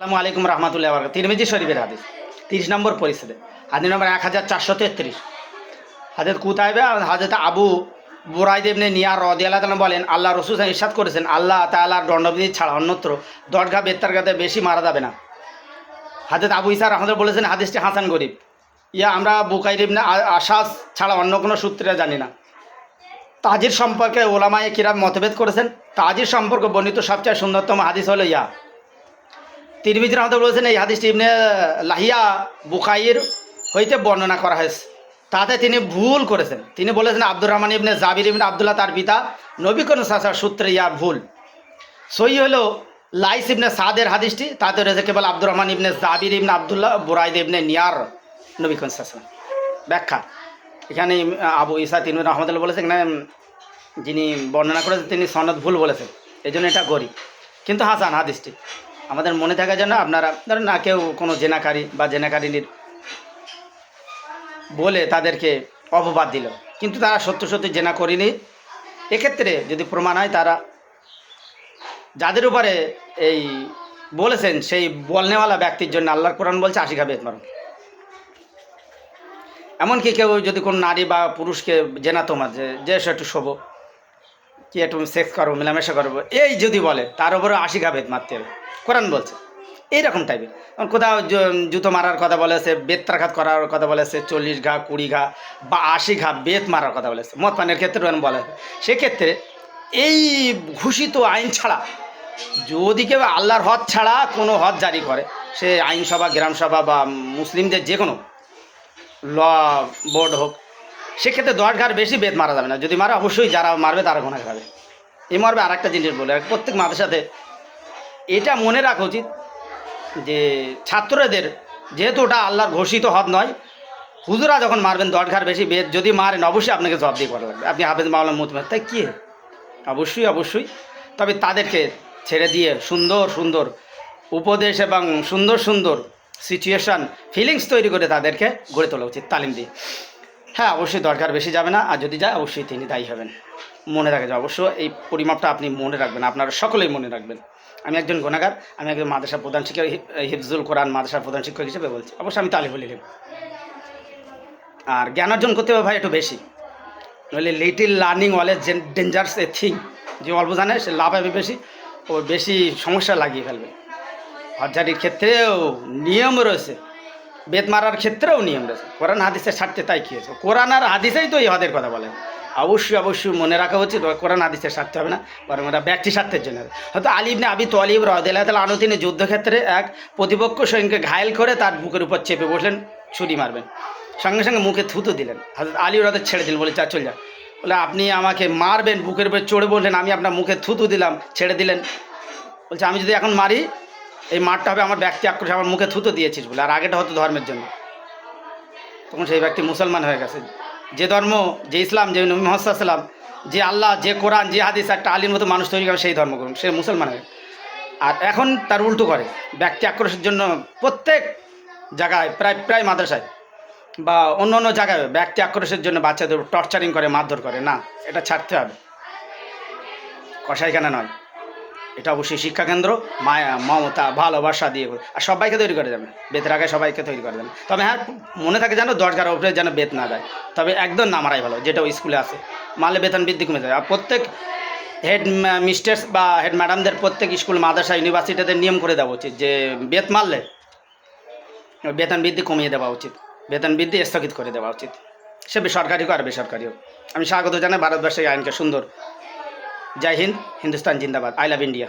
আসসালামু আলাইকুম রহমতুল্লাহ বরকাত তিরমিজি শরীফের হাদিস। তিরিশ নম্বর পরিচ্ছেদে। হাদিস নম্বর এক হাজার চারশো তেত্রিশ। হাজরত কুতাইবে হাজরত আবু বুরাই দেবনে নিয়ার রদিয়াল্লাহ তালা বলেন আল্লাহ রসুল ইরশাদ করেছেন, আল্লাহ তাল্লাহর দণ্ডবিধি ছাড়া অন্যত্র দরগা বেত্তার গাতে বেশি মারা যাবে না। হাজরত আবু ইসার আহমদ বলেছেন, হাদিসটি হাসান গরিব। ইয়া আমরা বুকাই দেবনে আশাস ছাড়া অন্য কোনো সূত্রে জানি না। তাজির সম্পর্কে ওলামায়ে কিরাম মতভেদ করেছেন। তাজির সম্পর্কে বর্ণিত সবচেয়ে সুন্দরতম হাদিস হলো ইয়া। তিরমিজি রহমত বলেছেন, এই হাদিসটি ইবনে লাহিয়া বুখাইর হইতে বর্ণনা করা হয়েছে। তাতে তিনি ভুল করেছেন। তিনি বলেছেন, আব্দুর রহমান ইবনে জাবির ইবনে আবদুল্লাহ তার পিতা নবী কোন সাসার সূত্রে ইয়া ভুল। সই হলো লাইস ইবনে সাদের হাদিসটি, তাতে রয়েছে কেবল আব্দুর রহমান ইবনে জাবির ইবনে আবদুল্লাহ, বুরাইদ ইবনে নিয়ার নবী কোন ব্যাখ্যা। এখানে আবু ইসা তিন রহমতুল্লাহ বলেছেন, এখানে যিনি বর্ণনা করেছেন তিনি সনদ ভুল বলেছেন। এই জন্য এটা গরিব। কিন্তু হাসান হাদিসটি। আমাদের মনে থাকার জন্য আপনারা, ধরেন না কেউ কোনো জেনাকারী বা জেনাকারিনীর বলে তাদেরকে অপবাদ দিল। কিন্তু তারা সত্য সত্যি জেনা করেনি। এক্ষেত্রে যদি প্রমাণ হয়, তারা যাদের উপরে এই বলেছেন, সেই বলনেওয়ালা ব্যক্তির জন্য আল্লাহর কোরআন বলছে আশি খাবে মারুন এমনকি কেউ যদি কোনো নারী বা পুরুষকে জেনাতো মাঝে যে এসো একটু শোবো, কি একটু সেক্স করব মেলামেশা করব এই যদি বলে, তার উপরে আশি ভেদ মারতে হবে। কোরআন বলছে। এইরকম টাইপের কোথাও জুতো মারার কথা বলেছে বেত্রাঘাত করার কথা বলেছে চল্লিশ ঘা, কুড়ি ঘা বা আশি ঘা বেত মারার কথা বলেছে মদ পানের ক্ষেত্রে এরকম বলা সেক্ষেত্রে এই ঘোষিত আইন ছাড়া যদি কেউ আল্লাহর হদ ছাড়া কোনো হদ জারি করে, সে আইনসভা, গ্রামসভা বা মুসলিমদের যে কোনো ল, বোর্ড হোক, সেক্ষেত্রে দশ ঘাট বেশি বেদ মারা যাবে না। যদি মারা, অবশ্যই যারা মারবে তারা গোনা খাবে এই মর্মে আর একটা জিনিস বলে প্রত্যেক মাদ্রাসাতে এটা মনে রাখা উচিত যে ছাত্রদের, যেহেতু ওটা আল্লাহর ঘোষিত হদ নয়, হুজুরা যখন মারবেন ঘাট বেশি বেদ যদি মারেন, অবশ্যই আপনাকে জবাব দিয়ে করা লাগবে। আপনি হাফেজ মাওলানা মুতমার তাই কী? অবশ্যই অবশ্যই। তবে তাদেরকে ছেড়ে দিয়ে সুন্দর সুন্দর উপদেশ এবং সুন্দর সুন্দর সিচুয়েশান ফিলিংস তৈরি করে তাদেরকে গড়ে তোলা উচিত, তালিম দিয়ে। হ্যাঁ অবশ্যই দরকার বেশি যাবে না, আর যদি যায়, অবশ্যই তিনি দায়ী হবেন। মনে রাখা যায়, অবশ্য এই পরিমাপটা আপনি মনে রাখবেন, আপনারা সকলেই মনে রাখবেন। আমি একজন গুণাগার, আমি একজন মাদ্রাসা প্রধান শিক্ষক হিফজুল কোরআন মাদ্রাসার প্রধান শিক্ষক হিসেবে বলছি। অবশ্যই আমি তালিম লিখব আর জ্ঞান অর্জন করতে হবে ভাই একটু বেশি। নইলে little learning all a dangerous a thing যে অল্প জানে, সে লাভ হবে বেশি। ও বেশি সমস্যা লাগিয়ে ফেলবে। হজ্জারির ক্ষেত্রেও নিয়ম রয়েছে। বেদ মারার ক্ষেত্রেও নিয়ম রয়েছে। কোরআন হাদিসের স্বার্থে তাই কী হয়েছে? কোরআন আর হাদিসেই তো এই হদের কথা বলে। অবশ্যই অবশ্যই মনে রাখা উচিত। কোরআন, হাদিসের স্বার্থে হবে না। বরং ওরা ব্যক্তি স্বার্থের জন্য। হয়তো আলিবনে আবি তলিব রহদিল্লাহ তালা আনু তিনি যুদ্ধক্ষেত্রে এক প্রতিপক্ষ সৈনিককে ঘায়েল করে তার বুকের উপর চেপে বসলেন, ছুরি মারবেন। সঙ্গে সঙ্গে মুখে থুতু দিলেন। হাজরত আলী ওরাদের ছেড়ে দিলেন, বলে চা চল, যা। বলে, আপনি আমাকে মারবেন, বুকের উপর চড়ে বললেন আমি আপনার মুখে থুতু দিলাম, ছেড়ে দিলেন। বলছে, আমি যদি এখন মারি, এই মারটা হবে আমার ব্যক্তি আক্রোশ, আমার মুখে থুতো দিয়েছিস বলে, আর আগেটা হতো ধর্মের জন্য। তখন সেই ব্যক্তি মুসলমান হয়ে গেছে। যে ধর্ম, যে ইসলাম, যে নবী মোহাম্মদ সাল্লাম যে আল্লাহ, যে কোরআন, যে হাদিস, একটা আলীর মতো মানুষ তৈরি করে সেই ধর্ম করুন সে মুসলমান হয়ে। আর এখন তার উল্টো করে, ব্যক্তি আক্রোশের জন্য প্রত্যেক জায়গায়, প্রায় প্রায় মাদ্রাসায় বা অন্য অন্য জায়গায় ব্যক্তি আক্রোশের জন্য বাচ্চাদের টর্চারিং করে, মারধর করে। না, এটা ছাড়তে হবে। কষাইখানা নয়। এটা অবশ্যই শিক্ষাকেন্দ্র, মায়া, মমতা, ভালোবাসা দিয়ে। আর সবাইকে তৈরি করে যাবে বেতের আগে সবাইকে তৈরি করে দেবে। তবে হ্যাঁ মনে থাকে যেন দরকার উপরে যেন বেত না দেয়। তবে একদম না মারাই ভালো, যেটা ওই স্কুলে আছে। মারলে বেতন বৃদ্ধি কমে যায়। আর প্রত্যেক হেড মিস্টার্স বা হেড ম্যাডামদের প্রত্যেক স্কুল, মাদ্রাসা, ইউনিভার্সিটিতে নিয়ম করে দেওয়া উচিত যে বেত মারলে বেতন বৃদ্ধি কমিয়ে দেওয়া উচিত। বেতন বৃদ্ধি স্থগিত করে দেওয়া উচিত। সে সরকারি হোক আর বেসরকারি হোক। আমি স্বাগত জানাই ভারতবর্ষের আইনকে সুন্দর। জয় হিন্দ, হিন্দুস্তান জিন্দাবাদ। I love India.